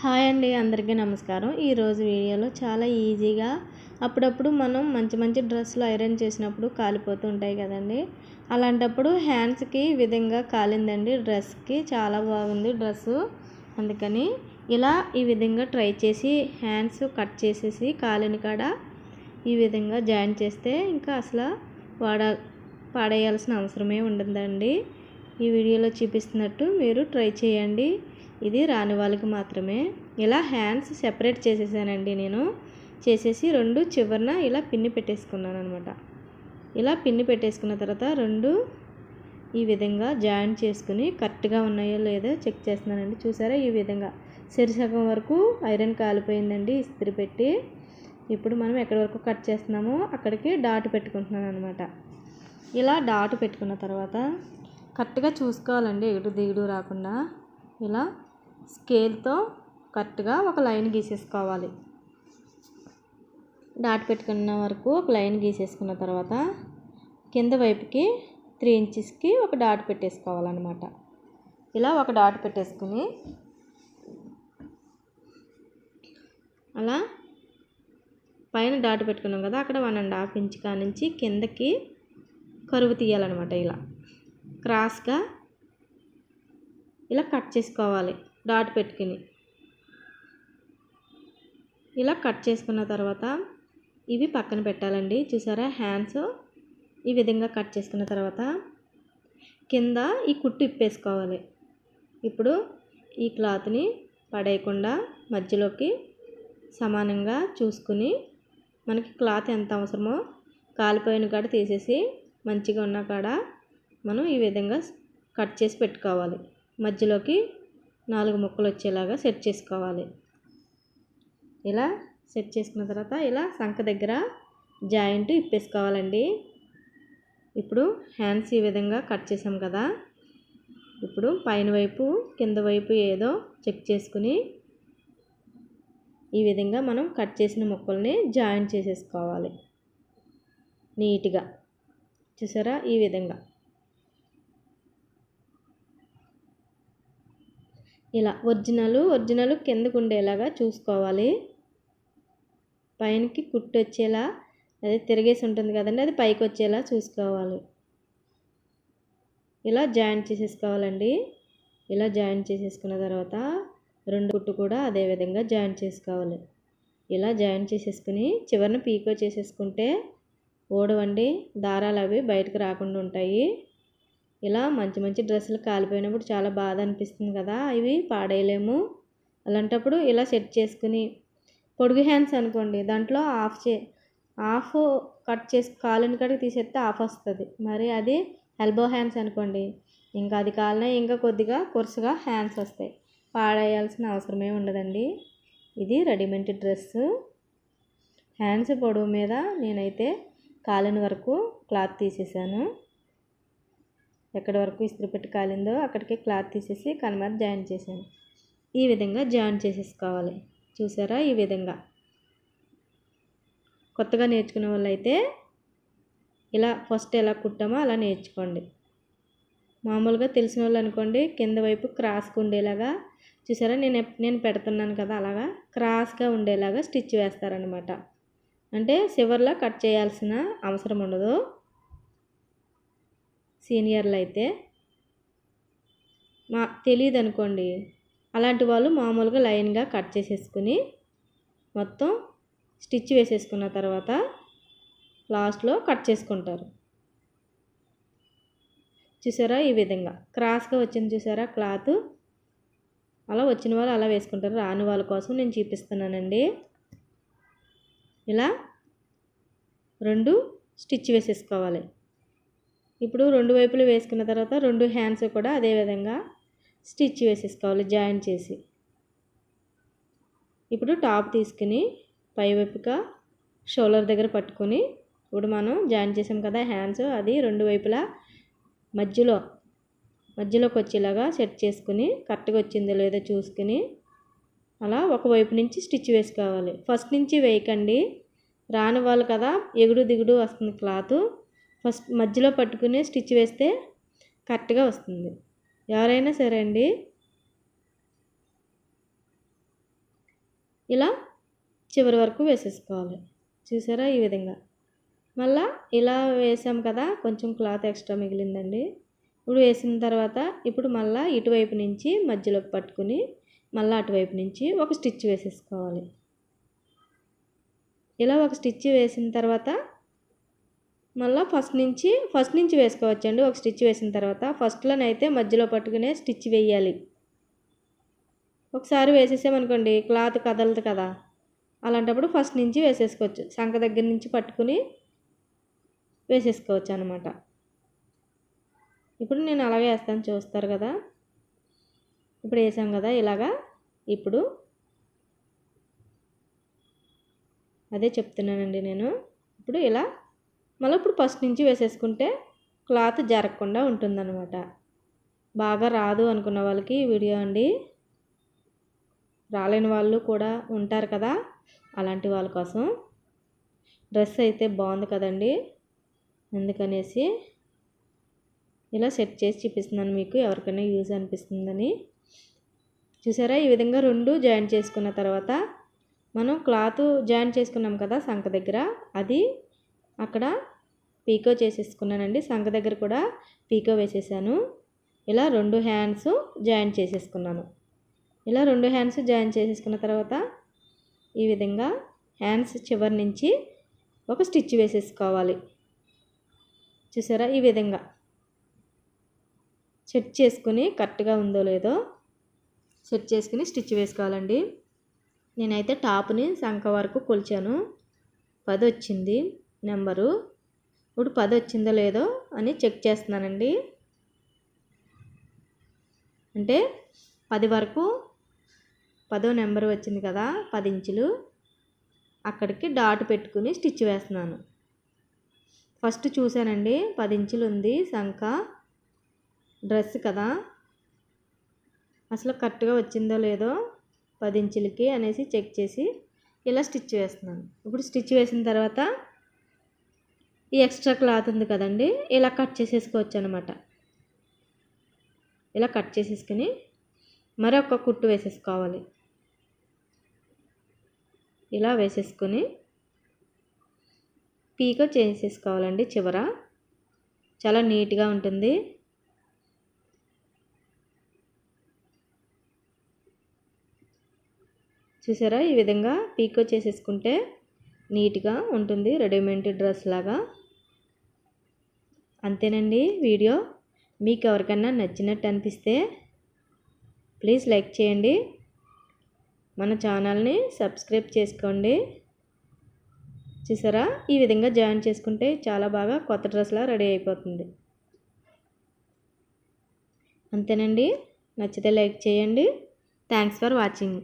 Hi అండి అందరికీ నమస్కారం. ఈరోజు వీడియోలో చాలా ఈజీగా అప్పుడప్పుడు మనం మంచి మంచి డ్రెస్సులు ఐరన్ చేసినప్పుడు కాలిపోతూ ఉంటాయి కదండి. అలాంటప్పుడు హ్యాండ్స్కి ఈ విధంగా కాలిందండి డ్రెస్కి చాలా బాగుంది డ్రెస్సు. అందుకని ఇలా ఈ విధంగా ట్రై చేసి హ్యాండ్స్ కట్ చేసేసి కాలిన కాడ ఈ విధంగా జాయిన్ చేస్తే ఇంకా అసలు వాడ పాడేయాల్సిన అవసరమే ఉండదండి. ఈ వీడియోలో చూపిస్తున్నట్టు మీరు ట్రై చేయండి. ఇది రాని వాళ్ళకి మాత్రమే. ఇలా హ్యాండ్స్ సెపరేట్ చేసేసానండి నేను. చేసేసి రెండు చివరన ఇలా పిన్ని పెట్టేసుకున్నాను అనమాట ఇలా పిన్ని పెట్టేసుకున్న తర్వాత రెండు ఈ విధంగా జాయిన్ చేసుకుని కరెక్ట్గా ఉన్నాయో లేదో చెక్ చేస్తున్నానండి. చూసారా ఈ విధంగా? సరిసగం వరకు ఐరన్ కాలిపోయిందండి ఇస్త్రీ పెట్టి. ఇప్పుడు మనం ఎక్కడి వరకు కట్ చేస్తున్నామో అక్కడికి డాట్ పెట్టుకుంటున్నాను అనమాట ఇలా డాట్ పెట్టుకున్న తర్వాత కరెక్ట్గా చూసుకోవాలండి. ఎగుడు దిగుడు రాకుండా. ఇలా స్కేల్తో కరెక్ట్గా ఒక లైన్ గీసేసుకోవాలి. డాట్ పెట్టుకున్న వరకు ఒక లైన్ గీసేసుకున్న తర్వాత కింద వైపుకి త్రీ ఇంచెస్కి ఒక డాట్ పెట్టేసుకోవాలన్నమాట. ఇలా ఒక డాట్ పెట్టేసుకుని అలా పైన డాట్ పెట్టుకున్నాం కదా అక్కడ వన్ అండ్ హాఫ్ ఇంచ్ కానించి కిందకి కరువు తీయాలన్నమాట ఇలా. క్రాస్గా ఇలా కట్ చేసుకోవాలి. డాట్ పెట్టుకుని. ఇలా కట్ చేసుకున్న తర్వాత ఇవి పక్కన పెట్టాలండి. చూసారా? హ్యాండ్స్ ఈ విధంగా కట్ చేసుకున్న తర్వాత కింద ఈ కుట్టు ఇప్పేసుకోవాలి. ఇప్పుడు ఈ క్లాత్ని పడేయకుండా మధ్యలోకి సమానంగా చూసుకుని మనకి క్లాత్ ఎంత అవసరమో కాలిపోయిన కాడ తీసేసి మంచిగా ఉన్న కాడ మనం ఈ విధంగా కట్ చేసి పెట్టుకోవాలి. మధ్యలోకి నాలుగు ముక్కలు వచ్చేలాగా సెట్ చేసుకోవాలి. ఇలా సెట్ చేసుకున్న తర్వాత ఇలా సంఖ దగ్గర జాయింట్ ఇప్పేసుకోవాలండి. ఇప్పుడు హ్యాండ్స్ ఈ విధంగా కట్ చేసాం కదా. ఇప్పుడు పైన వైపు కింద వైపు ఏదో చెక్ చేసుకుని ఈ విధంగా మనం కట్ చేసిన ముక్కల్ని జాయింట్ చేసేసుకోవాలి. నీట్గా. చూసారా? ఈ విధంగా. ఇలా ఒరిజినల్ ఒరిజినల్ కిందకు ఉండేలాగా చూసుకోవాలి. పైనకి కుట్టు వచ్చేలా అదే తిరిగేసి ఉంటుంది కదండి అది పైకి వచ్చేలా చూసుకోవాలి. ఇలా జాయింట్ చేసేసుకోవాలండి. ఇలా జాయింట్ చేసేసుకున్న తర్వాత రెండు కుట్టు కూడా అదే విధంగా జాయింట్ చేసుకోవాలి. ఇలా జాయింట్ చేసేసుకుని చివరిన పీకో చేసేసుకుంటే ఓడవండి దారాలు అవి బయటకు రాకుండా ఉంటాయి. ఇలా మంచి మంచి డ్రెస్సులు కాలిపోయినప్పుడు చాలా బాధ అనిపిస్తుంది కదా ఇవి పాడేయలేము. అలాంటప్పుడు ఇలా సెట్ చేసుకుని పొడుగు హ్యాండ్స్ అనుకోండి దాంట్లో ఆఫ్ చే ఆఫ్ కట్ చేసి కాలుని కడిగి తీసేస్తే ఆఫ్ వస్తుంది. మరి అది ఎల్బో హ్యాండ్స్ అనుకోండి ఇంకా అది కాలిన ఇంకా కొద్దిగా కొరుసుగా హ్యాండ్స్ వస్తాయి. పాడేయాల్సిన అవసరమే ఉండదండి. ఇది రెడీమేడ్ డ్రెస్సు. హ్యాండ్స్ పొడవు మీద నేనైతే కాలిన వరకు క్లాత్ తీసేసాను. ఎక్కడి వరకు ఇస్త్రీ పెట్టి కాలిందో అక్కడికి క్లాత్ తీసేసి కనమర జాయిన్ చేశాను. ఈ విధంగా జాయిన్ చేసేసుకోవాలి. చూసారా? ఈ విధంగా. కొత్తగా నేర్చుకునే వాళ్ళు అయితే ఇలా ఫస్ట్ ఎలా కుట్టామో అలా నేర్చుకోండి. మామూలుగా తెలిసిన వాళ్ళు అనుకోండి కింద వైపు క్రాస్గా ఉండేలాగా. చూసారా? నేను నేను పెడుతున్నాను కదా అలాగా. క్రాస్గా ఉండేలాగా స్టిచ్ వేస్తారనమాట అంటే చివర్లో కట్ చేయాల్సిన అవసరం ఉండదు. సీనియర్లు అయితే మా తెలియదు అనుకోండి అలాంటి వాళ్ళు మామూలుగా లైన్గా కట్ చేసేసుకుని మొత్తం స్టిచ్ వేసేసుకున్న తర్వాత లాస్ట్లో కట్ చేసుకుంటారు. చూసారా ఈ విధంగా? క్రాస్గా వచ్చింది చూసారా? క్లాత్. అలా వచ్చిన వాళ్ళు అలా వేసుకుంటారు. రాని వాళ్ళ కోసం నేను చూపిస్తున్నానండి. ఇలా రెండు స్టిచ్ వేసేసుకోవాలి. ఇప్పుడు రెండు వైపులు వేసుకున్న తర్వాత రెండు హ్యాండ్స్ కూడా అదేవిధంగా స్టిచ్ వేసేసుకోవాలి జాయిన్ చేసి. ఇప్పుడు టాప్ తీసుకుని పైవైపుగా షోల్డర్ దగ్గర పట్టుకొని ఇప్పుడు మనం జాయిన్ చేసాం కదా హ్యాండ్స్ అది రెండు వైపులా మధ్యలో మధ్యలోకి వచ్చేలాగా సెట్ చేసుకుని కరెక్ట్గా వచ్చిందో లేదో చూసుకుని అలా ఒకవైపు నుంచి స్టిచ్ వేసుకోవాలి. ఫస్ట్ నుంచి వేయకండి. రాని వాళ్ళు కదా ఎగుడు దిగుడు వస్తుంది క్లాత్ ఫస్ట్ మధ్యలో పట్టుకుని స్టిచ్ వేస్తే కరెక్ట్గా వస్తుంది. ఎవరైనా సరే అండి. ఇలా చివరి వరకు వేసేసుకోవాలి. చూసారా ఈ విధంగా. మళ్ళా ఇలా వేసాం కదా కొంచెం క్లాత్ ఎక్స్ట్రా మిగిలిందండి. ఇప్పుడు వేసిన తర్వాత ఇప్పుడు మళ్ళీ ఇటువైపు నుంచి మధ్యలో పట్టుకుని మళ్ళీ అటువైపు నుంచి ఒక స్టిచ్ వేసేసుకోవాలి. ఇలా ఒక స్టిచ్ వేసిన తర్వాత మళ్ళీ ఫస్ట్ నుంచి ఫస్ట్ నుంచి వేసుకోవచ్చండి. ఒక స్టిచ్ వేసిన తర్వాత ఫస్ట్లోనైతే మధ్యలో పట్టుకునే స్టిచ్ వేయాలి. ఒకసారి వేసేసామనుకోండి క్లాత్ కదలదు కదా. అలాంటప్పుడు ఫస్ట్ నుంచి వేసేసుకోవచ్చు. సంఖ దగ్గర నుంచి పట్టుకుని వేసేసుకోవచ్చు అనమాట ఇప్పుడు నేను అలాగే వేస్తాను. చూస్తారు కదా. ఇప్పుడు వేసాం కదా. ఇలాగా ఇప్పుడు అదే చెప్తున్నానండి నేను. ఇప్పుడు ఇలా మళ్ళీ ఇప్పుడు ఫస్ట్ నుంచి వేసేసుకుంటే క్లాత్ జరగకుండా ఉంటుందన్నమాట. బాగా రాదు అనుకున్న వాళ్ళకి వీడియో అండి. రాలేని వాళ్ళు కూడా ఉంటారు కదా అలాంటి వాళ్ళ కోసం. డ్రెస్ అయితే బాగుంది కదండి. అందుకనేసి ఇలా సెట్ చేసి చూపిస్తున్నాను మీకు ఎవరికైనా యూజ్ అనిపిస్తుందని. చూసారా? ఈ విధంగా రెండు జాయింట్ చేసుకున్న తర్వాత మనం క్లాత్ జాయింట్ చేసుకున్నాం కదా సంఖ దగ్గర. అది అక్కడ పీకో చేసేసుకున్నానండి. సంఖ దగ్గర కూడా పీకో వేసేసాను. ఇలా రెండు హ్యాండ్స్ జాయిన్ చేసేసుకున్నాను. ఇలా రెండు హ్యాండ్స్ జాయిన్ చేసేసుకున్న తర్వాత ఈ విధంగా హ్యాండ్స్ చివరి నుంచి ఒక స్టిచ్ వేసేసుకోవాలి. చూసారా? ఈ విధంగా. సెట్ చేసుకుని కరెక్ట్గా ఉందో లేదో సెట్ చేసుకుని స్టిచ్ వేసుకోవాలండి. నేనైతే టాప్ని సంఖ వరకు కొలిచాను. పది వచ్చింది నెంబరు. ఇప్పుడు పది వచ్చిందో లేదో అని చెక్ చేస్తున్నానండి. అంటే పది వరకు పదో నెంబర్ వచ్చింది కదా పది ఇంచులు. అక్కడికి డాట్ పెట్టుకుని స్టిచ్ వేస్తున్నాను. ఫస్ట్ చూశానండి పది ఇంచులు ఉంది సంఖ డ్రెస్ కదా. అసలు కరెక్ట్గా వచ్చిందో లేదో పది ఇంచులకి అనేసి చెక్ చేసి ఇలా స్టిచ్ వేస్తున్నాను. ఇప్పుడు స్టిచ్ వేసిన తర్వాత ఈ ఎక్స్ట్రా క్లాత్ ఉంది కదండి ఇలా కట్ చేసేసుకోవచ్చు అనమాట ఇలా కట్ చేసేసుకుని మరొక కుట్టు వేసేసుకోవాలి. ఇలా వేసేసుకొని పీకో చేసేసుకోవాలండి చివర. చాలా నీట్గా ఉంటుంది. చూసారా ఈ విధంగా పీకో చేసేసుకుంటే నీట్గా ఉంటుంది రెడీమేడ్ డ్రెస్ లాగా. అంతేనండి వీడియో. మీకు ఎవరికన్నా నచ్చినట్టు అనిపిస్తే ప్లీజ్ లైక్ చేయండి. మన ఛానల్ని సబ్స్క్రైబ్ చేసుకోండి. చూసారా? ఈ విధంగా జాయిన్ చేసుకుంటే చాలా బాగా కొత్త డ్రెస్లా రెడీ అయిపోతుంది. అంతేనండి. నచ్చితే లైక్ చేయండి. Thanks for watching